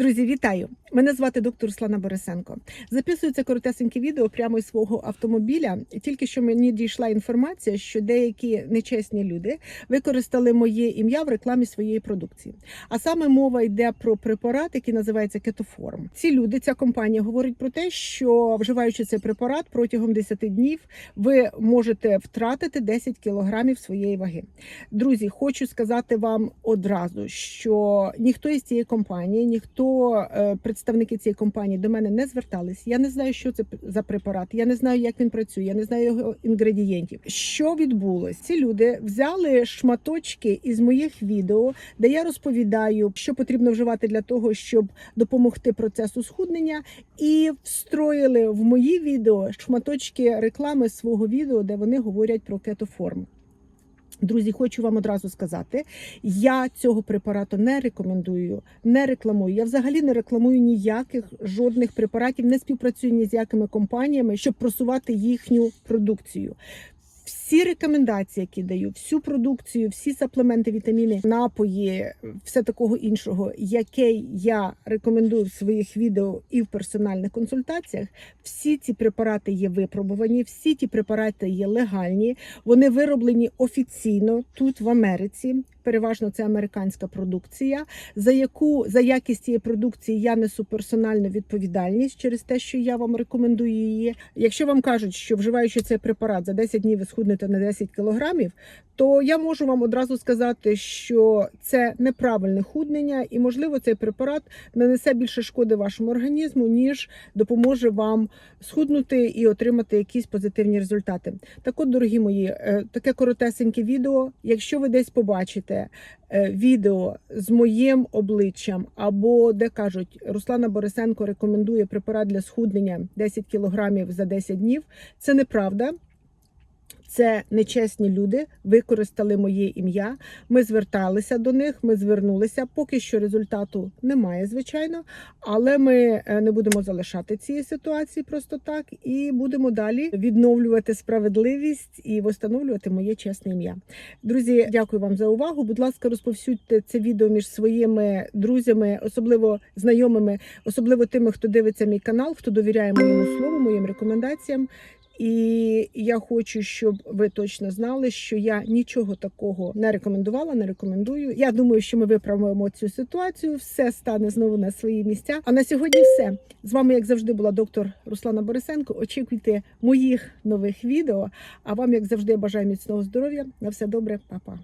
Друзі, вітаю! Мене звати доктор Руслана Борисенко. Записую це коротесеньке відео прямо із свого автомобіля. Тільки що мені дійшла інформація, що деякі нечесні люди використали моє ім'я в рекламі своєї продукції. А саме мова йде про препарат, який називається кетоформ. Ці люди, ця компанія говорить про те, що вживаючи цей препарат протягом 10 днів, ви можете втратити 10 кілограмів своєї ваги. Друзі, хочу сказати вам одразу, що ніхто із цієї компанії, ніхто е, представники цієї компанії до мене не звертались. Я не знаю, що це за препарат. Я не знаю, як він працює. Я не знаю його інгредієнтів. Що відбулось? Ці люди взяли шматочки із моїх відео, де я розповідаю, що потрібно вживати для того, щоб допомогти процесу схуднення, і встроїли в мої відео шматочки реклами свого відео, де вони говорять про кетоформ. Друзі, хочу вам одразу сказати, я цього препарату не рекомендую, не рекламую. Я взагалі не рекламую ніяких жодних препаратів, не співпрацюю ні з якими компаніями, щоб просувати їхню продукцію. Всі рекомендації, які даю, всю продукцію, всі саплементи, вітаміни, напої, все такого іншого, яке я рекомендую в своїх відео і в персональних консультаціях, всі ці препарати є випробувані, всі ті препарати є легальні, вони вироблені офіційно тут в Америці. Переважно це американська продукція, за яку за якість цієї продукції я несу персональну відповідальність через те, що я вам рекомендую її. Якщо вам кажуть, що вживаючи цей препарат за 10 днів ви схуднете на 10 кілограмів, то я можу вам одразу сказати, що це неправильне худнення, і можливо цей препарат нанесе більше шкоди вашому організму, ніж допоможе вам схуднути і отримати якісь позитивні результати. Так, от, дорогі мої, е, таке коротесеньке відео. Якщо ви десь побачите е, відео з моїм обличчям, або де кажуть, Руслана Борисенко рекомендує препарат для схуднення 10 кілограмів за 10 днів, це неправда. Це нечесні люди використали моє ім'я. Ми зверталися до них, ми звернулися. Поки що результату немає, звичайно, але ми е, не будемо залишати цієї ситуації просто так і будемо далі відновлювати справедливість і встановлювати моє чесне ім'я. Друзі, дякую вам за увагу. Будь ласка, розповсюдьте це відео між своїми друзями, особливо знайомими, особливо тими, хто дивиться мій канал, хто довіряє моєму слову, моїм рекомендаціям. І я хочу, щоб ви точно знали, що я нічого такого не рекомендувала, не рекомендую. Я думаю, що ми виправимо цю ситуацію. Все стане знову на свої місця. А на сьогодні, все з вами, як завжди, була доктор Руслана Борисенко. Очікуйте моїх нових відео. А вам, як завжди, бажаю міцного здоров'я. На все добре, Па-па.